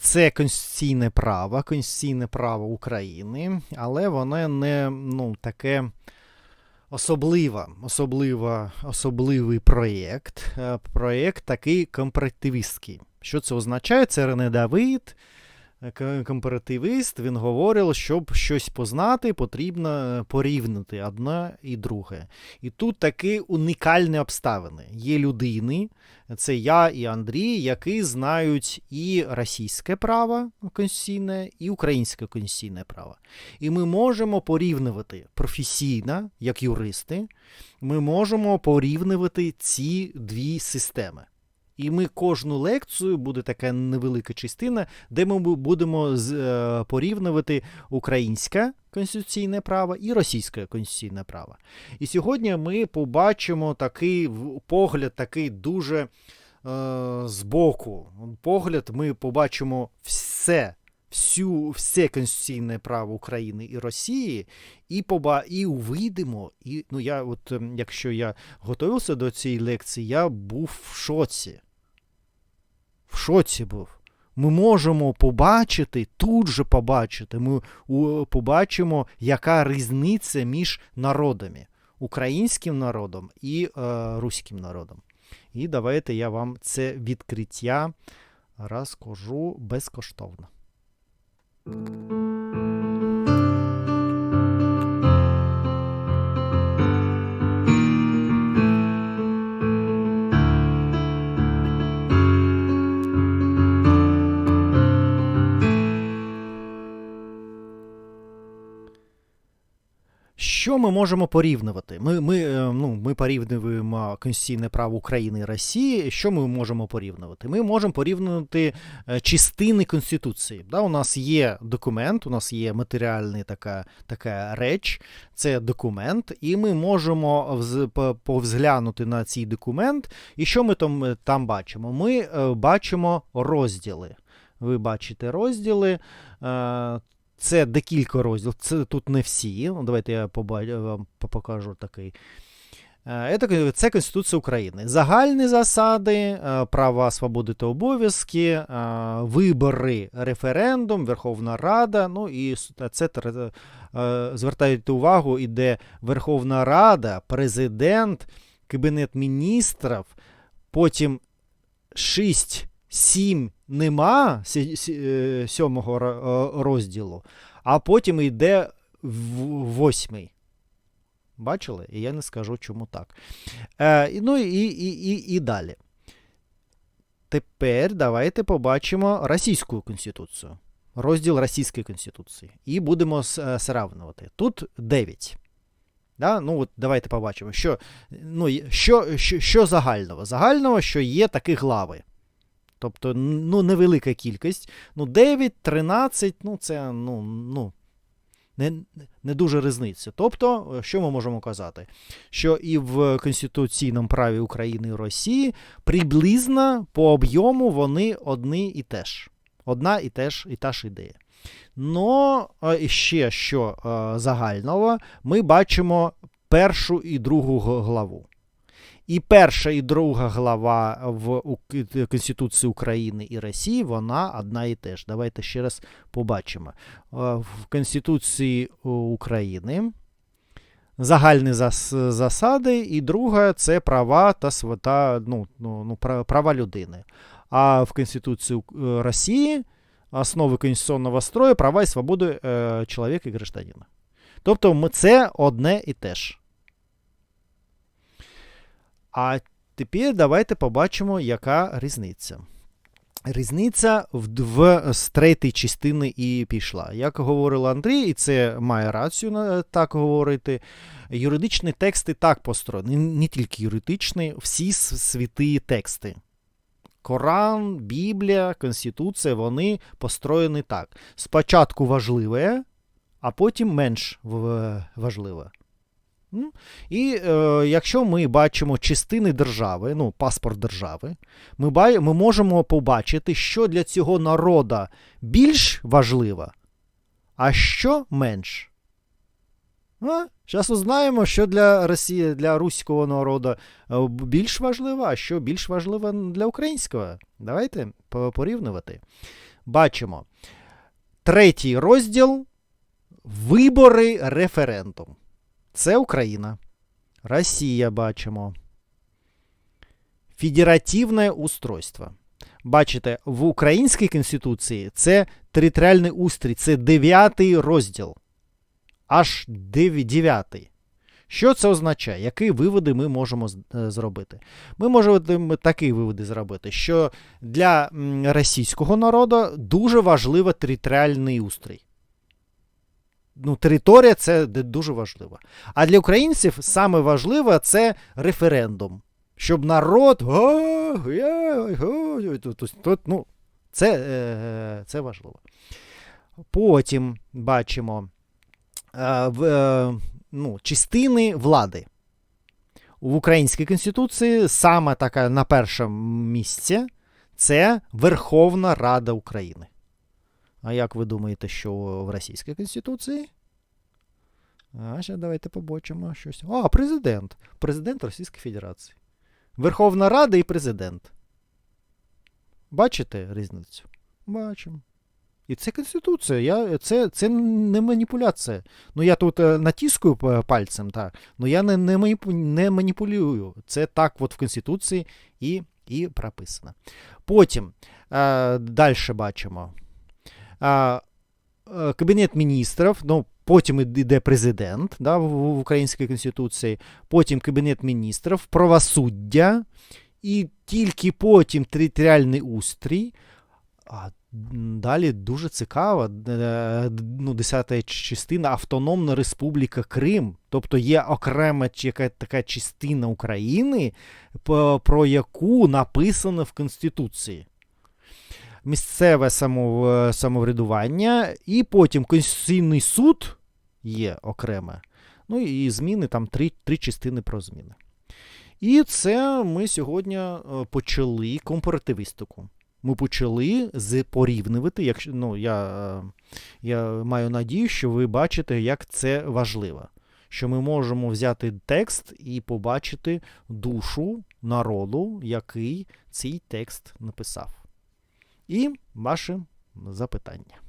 це конституційне право, конституційне право України, але воно не ну, таке особливе, особлива, особливий проєкт. Е, Проєкт такий компротивістський. Що це означає? Це Рене Давид, компаративіст. Він говорив, щоб щось познати, потрібно е, порівняти одне і друге. І тут такі унікальні обставини. Є людини, це я і Андрій, які знають і російське право конституційне, і українське конституційне право. І ми можемо порівнювати професійно, як юристи, ми можемо порівнювати ці дві системи. І ми кожну лекцію буде така невелика частина, де ми будемо з- е, порівнювати українське конституційне право і російське конституційне право. І сьогодні ми побачимо такий погляд, такий дуже е, збоку. Погляд, ми побачимо все, всю, все конституційне право України і Росії, і поба, і увидимо. І, ну, я, от, ем, якщо я готувався до цієї лекції, я був в шоці. Шоці був. Ми можемо побачити, тут же побачити, ми побачимо, яка різниця між народами, українським народом і е, руським народом. І давайте я вам це відкриття розкажу безкоштовно. Ми можемо порівнювати? Ми, ми, е, ну, ми порівнюємо конституційне право України і Росії. Що ми можемо порівнювати? Ми можемо порівнювати е, частини Конституції. Да, у нас є документ, у нас є матеріальна така, така реч, це документ, і ми можемо повзглянути на цей документ. І що ми там, е, там бачимо? Ми бачимо розділи. Ви бачите розділи. Е, це декілька розділів, це тут не всі. Ну, давайте я вам покажу такий. Е, Це, Конституція України. Загальні засади, е, права, свободи та обов'язки, е, вибори, референдум, Верховна Рада. Ну і це е, звертайте увагу, іде Верховна Рада, президент, Кабінет міністрів, потім 6, 7 нема е, сьомого е, розділу, а потім йде восьмий. Бачили? І я не скажу, чому так. Е, ну і, і, і, і далі. Тепер давайте побачимо Російську Конституцію. Розділ Російської Конституції. І будемо е, сравнювати. Тут 9. Да? Ну, от давайте побачимо, що, ну, що, що, що загального. Загального, що є такі глави. Тобто, ну, невелика кількість. Ну, 9, 13, ну, це ну, ну, не, не дуже різниця. Тобто, що ми можемо казати? Що і в конституційному праві України і Росії приблизно по об'єму вони одні і те ж. Одна і теж і та ж ідея. Но е, ще що е, загального, ми бачимо першу і другу главу. І перша і друга глава в Конституції України і Росії, вона одна і те ж. Давайте ще раз побачимо. Е, В Конституції України загальні засади, і друга це права та свята, ну, ну, ну, права людини. А в Конституції е, Росії основи конституційного строю права і свободи е, чоловіка і гражданина. Тобто це одне і те ж. А тепер давайте побачимо, яка різниця. Різниця в, з третьої частини і пішла. Як говорив Андрій, і це має рацію так говорити. Юридичні тексти так построєні, не, тільки юридичні, всі с- святі тексти. Коран, Біблія, Конституція, вони построєні так. Спочатку важливе, а потім менш важливе. І е, якщо ми бачимо частини держави, ну, паспорт держави, ми, ба- ми можемо побачити, що для цього народа більш важливо, а що менш. А? Зараз узнаємо, що для Росії, для руського народу е, більш важливо, а що більш важливо для українського. Давайте порівнювати. Бачимо. Третій розділ вибори референдум. Це Україна. Росія бачимо. Федеративне устройство. Бачите, в українській конституції це територіальний устрій, це дев'ятий розділ. Аж дев'ятий. Що це означає? Які виводи ми можемо е, зробити? Ми можемо такі виводи зробити, що для російського народу дуже важливо територіальний устрій. Ну, територія це дуже важливо. А для українців саме важливо це референдум. Щоб народ. Ну, це, е, це важливо. Потім бачимо е, в, е, ну, частини влади. В українській конституції саме така на першому місці це Верховна Рада України. А як ви думаєте, що в Російській Конституції? А, ще давайте побачимо щось. А, президент. Президент Російської Федерації. Верховна Рада і президент. Бачите різницю? Бачимо. І це Конституція. Я, це, це не маніпуляція. Ну, я тут е, натискую пальцем, так. Ну я не, не, не маніпулюю. Це так от в Конституції і, і прописано. Потім е, далі бачимо. Е, Кабінет міністрів, ну, потім йде президент да, в, українській конституції, потім Кабінет міністрів, правосуддя, і тільки потім територіальний устрій. А далі дуже цікаво, е, ну, 10 частина Автономна Республіка Крим. Тобто є окрема яка така частина України, про яку написано в Конституції. Місцеве само- самоврядування, і потім Конституційний суд є окреме. Ну і зміни, там три, три частини про зміни. І це ми сьогодні е, почали компаративістику. Ми почали з порівнювати, якщо ну, я, е, я маю надію, що ви бачите, як це важливо. Що ми можемо взяти текст і побачити душу народу, який цей текст написав. І ваші запитання.